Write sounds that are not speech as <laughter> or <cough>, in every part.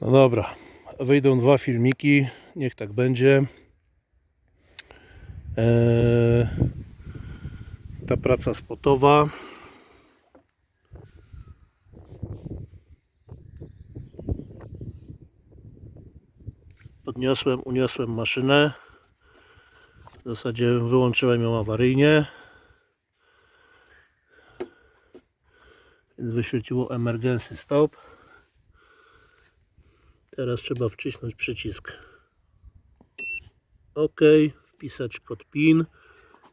No dobra, wyjdą dwa filmiki, niech tak będzie. Eee, ta praca spotowa. Podniosłem, uniosłem maszynę. W zasadzie wyłączyłem ją awaryjnie. Wyświeciło emergency stop. Teraz trzeba wcisnąć przycisk OK, wpisać kod PIN.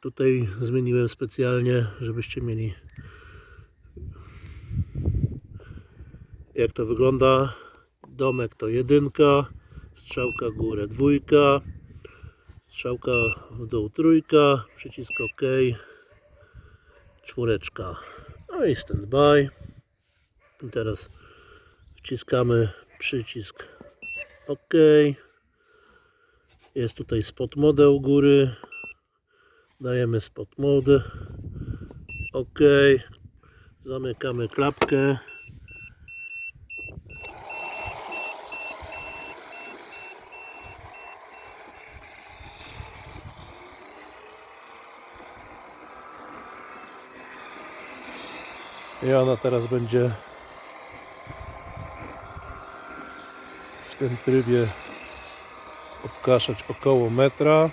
Tutaj zmieniłem specjalnie, żebyście mieli jak to wygląda. Domek to jedynka, strzałka górę dwójka, strzałka w dół trójka, przycisk OK, czwóreczka. No i standby. I teraz wciskamy przycisk OK. Jest tutaj spot mode u góry. Dajemy spot mode. OK. Zamykamy klapkę. I ona teraz będzie tym trybie obkaszać około metra.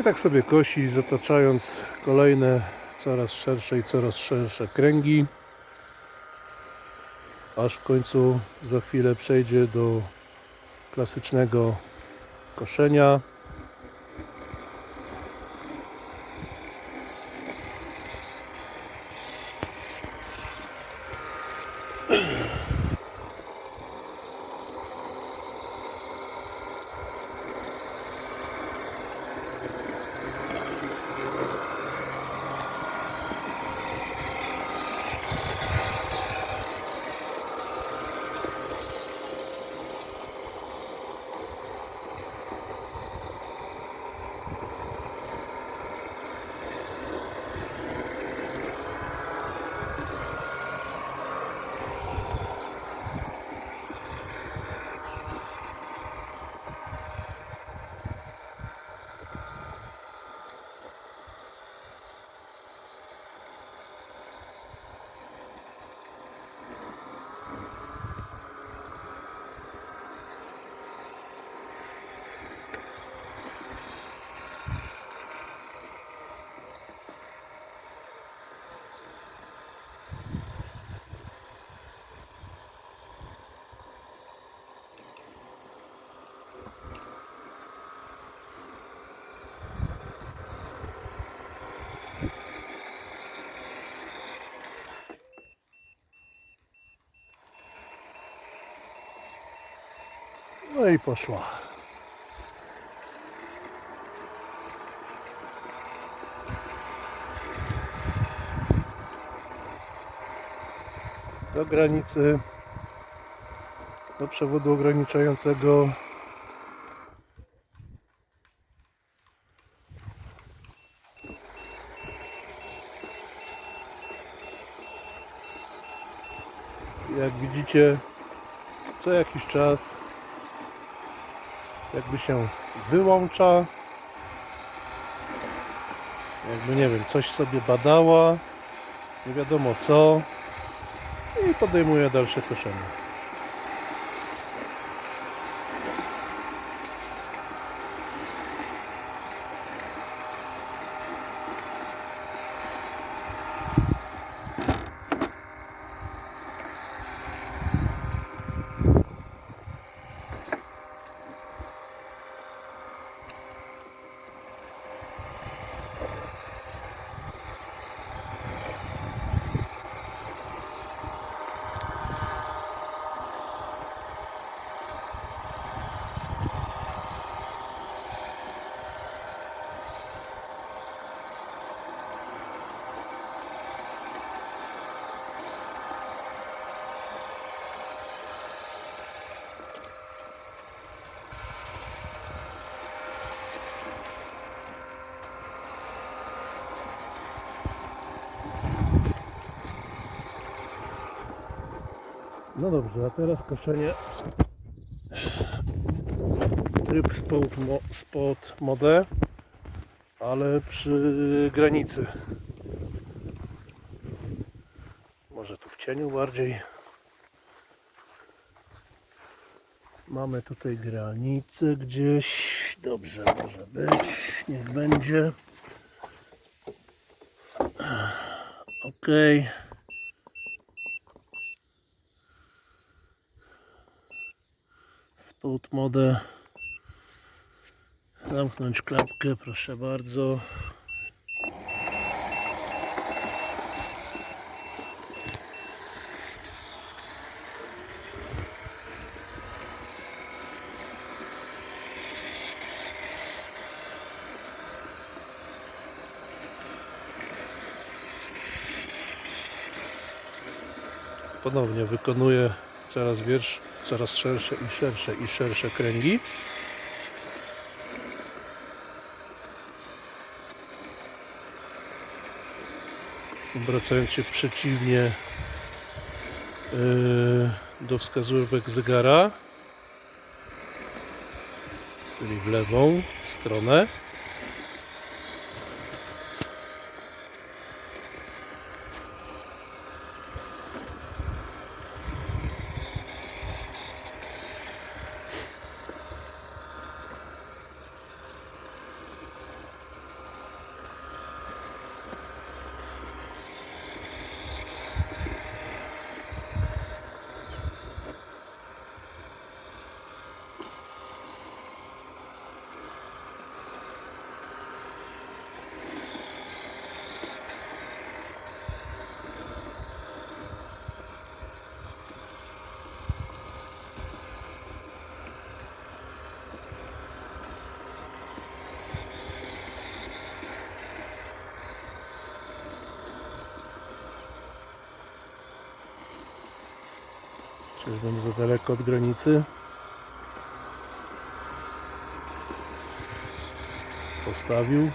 I tak sobie kosi, zataczając kolejne coraz szersze i coraz szersze kręgi. Aż w końcu za chwilę przejdzie do klasycznego koszenia. No i poszła. do granicy, do przewodu ograniczającego. Jak widzicie, co jakiś czas jakby się wyłącza. Jakby nie wiem, coś sobie badała, nie wiadomo co i podejmuje dalsze koszenie. No dobrze, a teraz koszenie tryb spot, mo, spot mode, ale przy granicy. Może tu w cieniu bardziej. Mamy tutaj granicę gdzieś. Dobrze, może być. Niech będzie. Okej. Spot modę. Zamknąć klapkę, proszę bardzo. Ponownie wykonuję coraz, wiersz, coraz szersze i szersze i szersze kręgi. Obracając się przeciwnie yy, do wskazówek zegara, czyli w lewą stronę. Czyżbym za daleko od granicy? Postawił.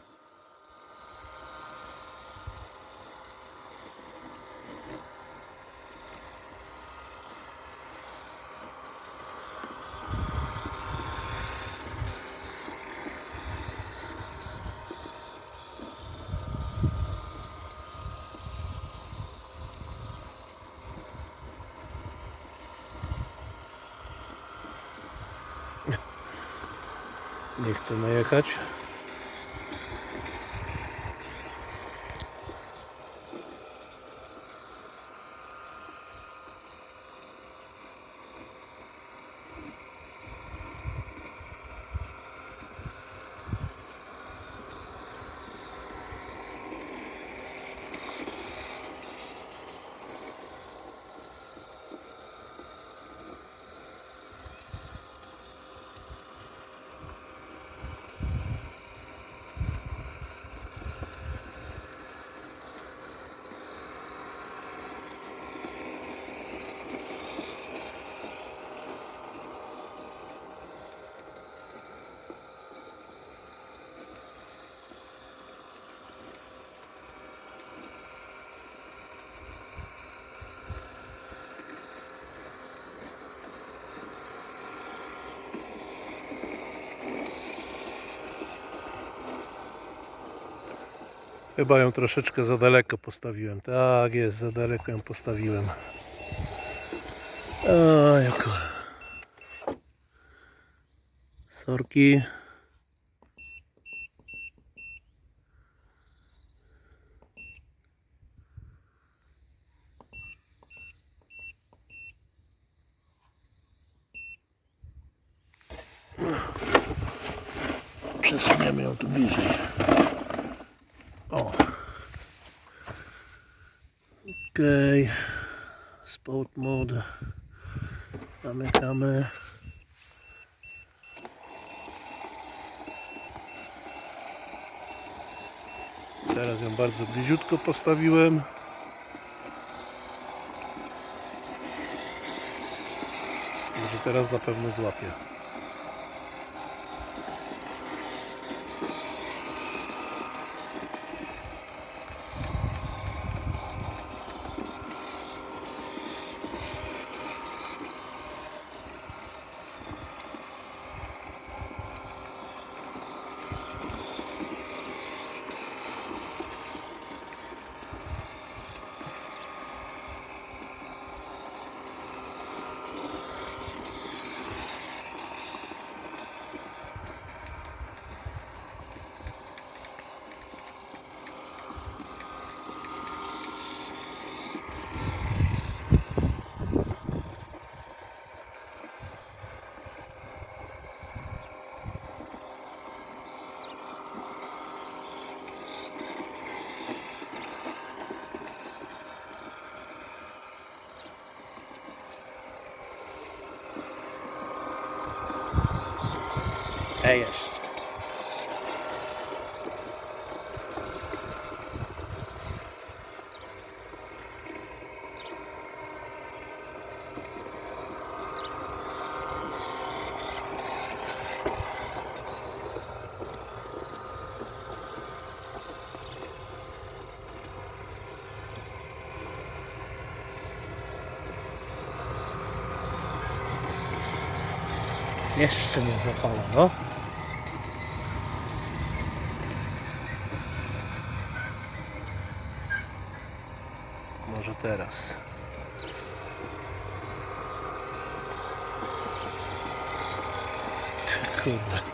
<clears throat> Nie chcę najechać. Chyba ją troszeczkę za daleko postawiłem. Tak jest, za daleko ją postawiłem. A, jako. Sorki. Przesuniemy ją tu bliżej. O. Okej. Sport mode. Zamykamy. Teraz ją bardzo bliziutko postawiłem. Może teraz na pewno złapię. E jest. Jeszcze nie złapała, no. Może teraz. Kurde.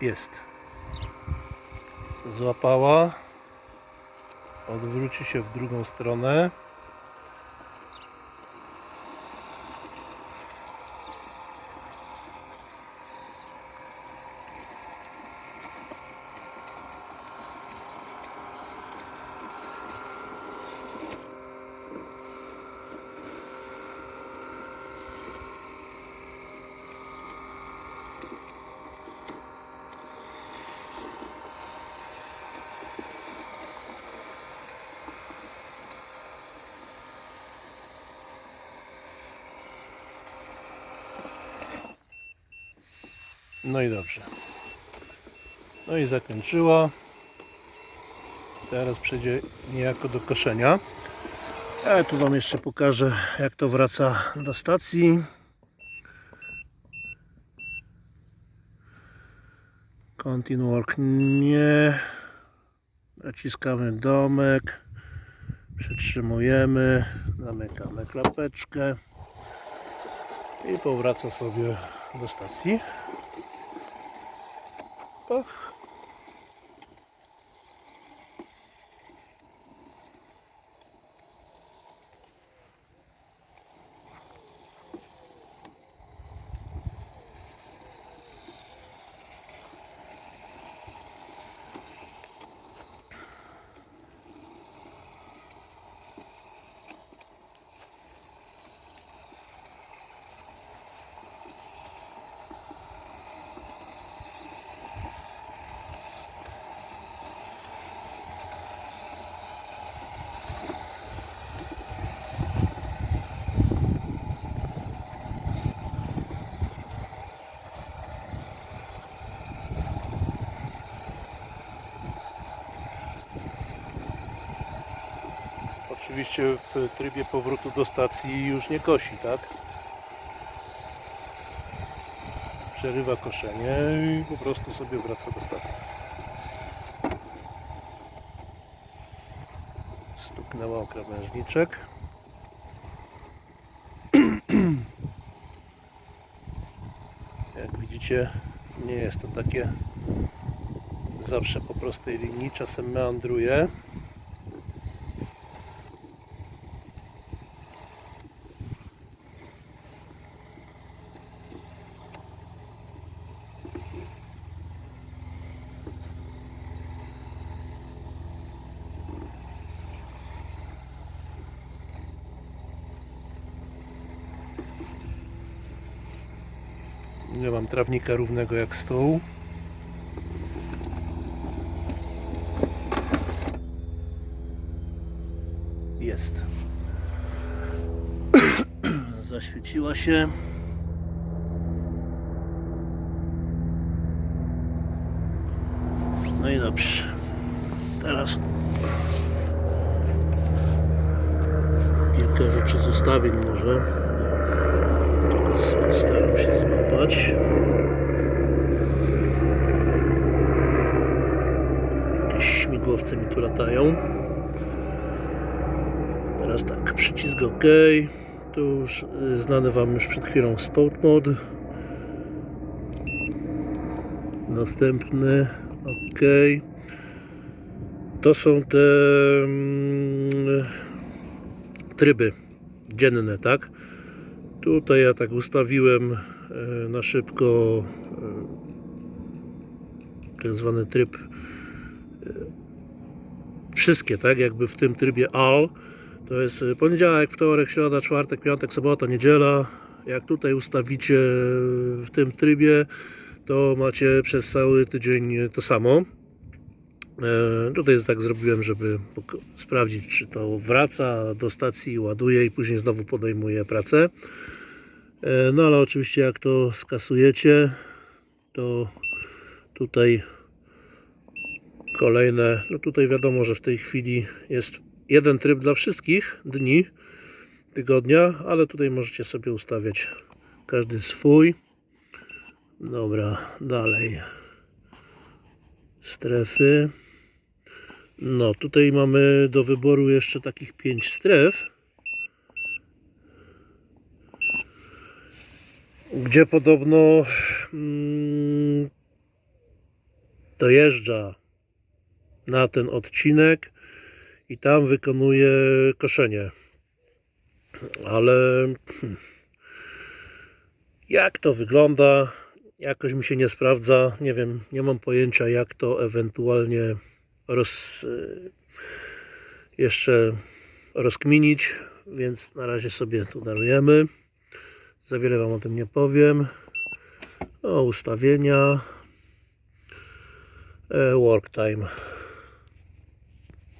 Jest. Złapała. Odwróci się w drugą stronę. No i dobrze. No i zakończyła. Teraz przejdzie niejako do koszenia. Ja tu Wam jeszcze pokażę, jak to wraca do stacji. Continue nie. Naciskamy domek. Przytrzymujemy. Zamykamy klapeczkę. I powraca sobie do stacji. থাকতে Oczywiście w trybie powrotu do stacji już nie kosi, tak? Przerywa koszenie i po prostu sobie wraca do stacji. Stuknęła o krawężniczek. <clears throat> Jak widzicie, nie jest to takie zawsze po prostej linii, czasem meandruje. Trawnika równego jak stół. Jest. <clears throat> Zaświeciła się. No i dobrze. Teraz kilka rzeczy z ustawień może. Staram się złapać. Jakieś śmigłowce mi tu latają. Teraz tak, przycisk OK. Tu już y, znany Wam już przed chwilą Sport Mode. Następny OK. To są te mm, tryby dzienne, tak? Tutaj ja tak ustawiłem e, na szybko e, tak zwany tryb e, wszystkie, tak? Jakby w tym trybie AL to jest poniedziałek, wtorek, środa, czwartek, piątek, sobota, niedziela. Jak tutaj ustawicie w tym trybie to macie przez cały tydzień to samo Tutaj tak zrobiłem, żeby sprawdzić, czy to wraca do stacji, ładuje i później znowu podejmuje pracę. E, No ale oczywiście, jak to skasujecie, to tutaj kolejne. No tutaj wiadomo, że w tej chwili jest jeden tryb dla wszystkich dni tygodnia, ale tutaj możecie sobie ustawiać każdy swój. Dobra, dalej. Strefy. No, tutaj mamy do wyboru jeszcze takich pięć stref. Gdzie podobno mm, dojeżdża na ten odcinek i tam wykonuje koszenie. Ale hmm, jak to wygląda? Jakoś mi się nie sprawdza. Nie wiem, nie mam pojęcia, jak to ewentualnie roz, y, jeszcze rozkminić, więc na razie sobie tu darujemy. Za wiele Wam o tym nie powiem. O, ustawienia. E, work time.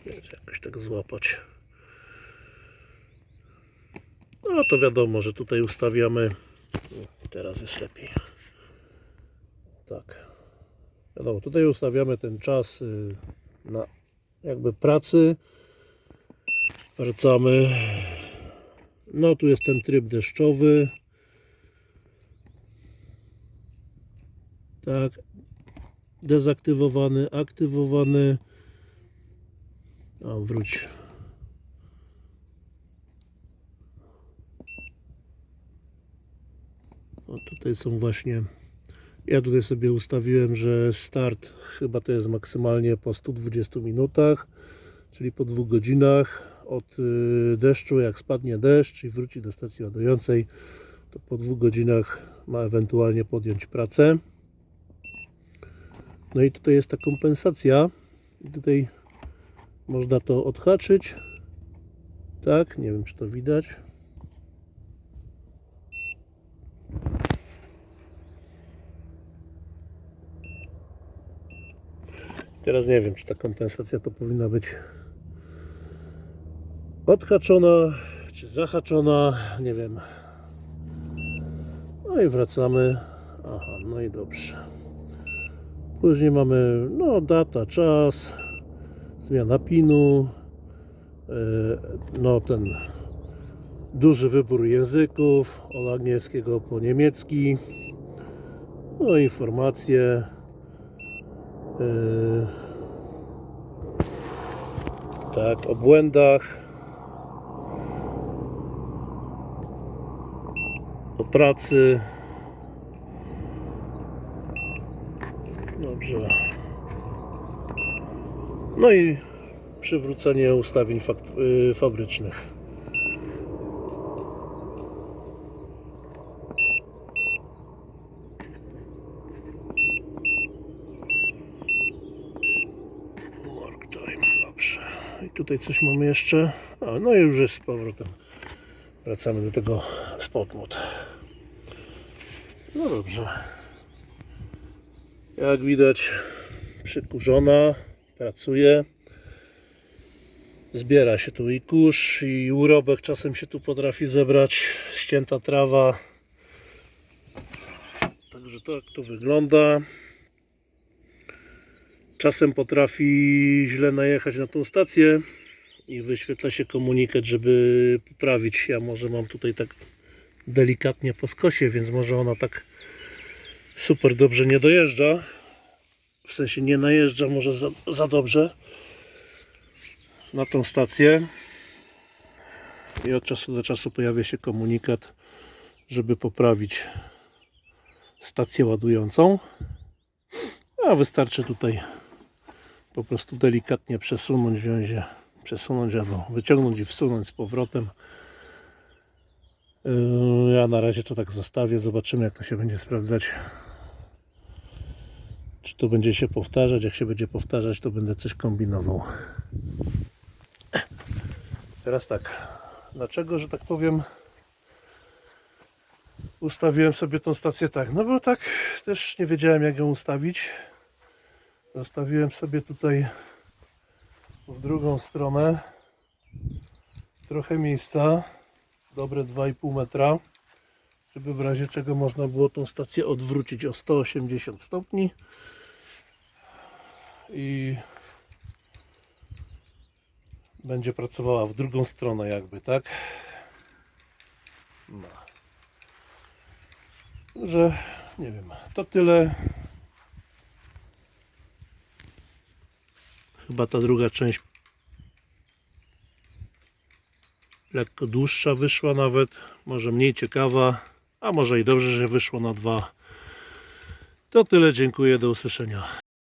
Więc jakoś tak złapać. No to wiadomo, że tutaj ustawiamy. Teraz jest lepiej. Tak. Wiadomo, tutaj ustawiamy ten czas y, na jakby pracy. Wracamy. No tu jest ten tryb deszczowy. Tak. Dezaktywowany, aktywowany. O, wróć. O, tutaj są właśnie ja tutaj sobie ustawiłem, że start chyba to jest maksymalnie po 120 minutach, czyli po dwóch godzinach od y, deszczu, jak spadnie deszcz i wróci do stacji ładującej, to po dwóch godzinach ma ewentualnie podjąć pracę. No i tutaj jest ta kompensacja. I tutaj można to odhaczyć. Tak, nie wiem czy to widać. Teraz nie wiem, czy ta kompensacja to powinna być odhaczona, czy zahaczona, nie wiem. No i wracamy. Aha, no i dobrze. Później mamy, no, data, czas, zmiana pinu, no ten duży wybór języków od angielskiego po niemiecki no informacje tak o błędach. O pracy. Dobrze. No i przywrócenie ustawień yy, fabrycznych Work time, dobrze. I tutaj coś mamy jeszcze. A, no i już jest z powrotem. Wracamy do tego spot mode. No dobrze. Jak widać, przykurzona, pracuje. Zbiera się tu i kurz, i urobek czasem się tu potrafi zebrać. Ścięta trawa. Także tak to wygląda. Czasem potrafi źle najechać na tą stację i wyświetla się komunikat, żeby poprawić. Ja może mam tutaj tak delikatnie po skosie, więc może ona tak super dobrze nie dojeżdża. W sensie nie najeżdża może za, za dobrze na tą stację. I od czasu do czasu pojawia się komunikat, żeby poprawić stację ładującą. A wystarczy tutaj po prostu delikatnie przesunąć, wziąć je, przesunąć albo wyciągnąć i wsunąć z powrotem. Yy, Ja na razie to tak zostawię, zobaczymy jak to się będzie sprawdzać. Czy to będzie się powtarzać? Jak się będzie powtarzać, to będę coś kombinował. Teraz tak, dlaczego, że tak powiem, ustawiłem sobie tą stację tak? No bo tak też nie wiedziałem jak ją ustawić. Zostawiłem sobie tutaj w drugą stronę trochę miejsca, dobre 2,5 metra, żeby w razie czego można było tą stację odwrócić o 180 stopni i będzie pracowała w drugą stronę jakby, tak? No. Że nie wiem, to tyle. Chyba ta druga część lekko dłuższa wyszła nawet, może mniej ciekawa, a może i dobrze, że wyszło na dwa. To tyle, dziękuję, do usłyszenia.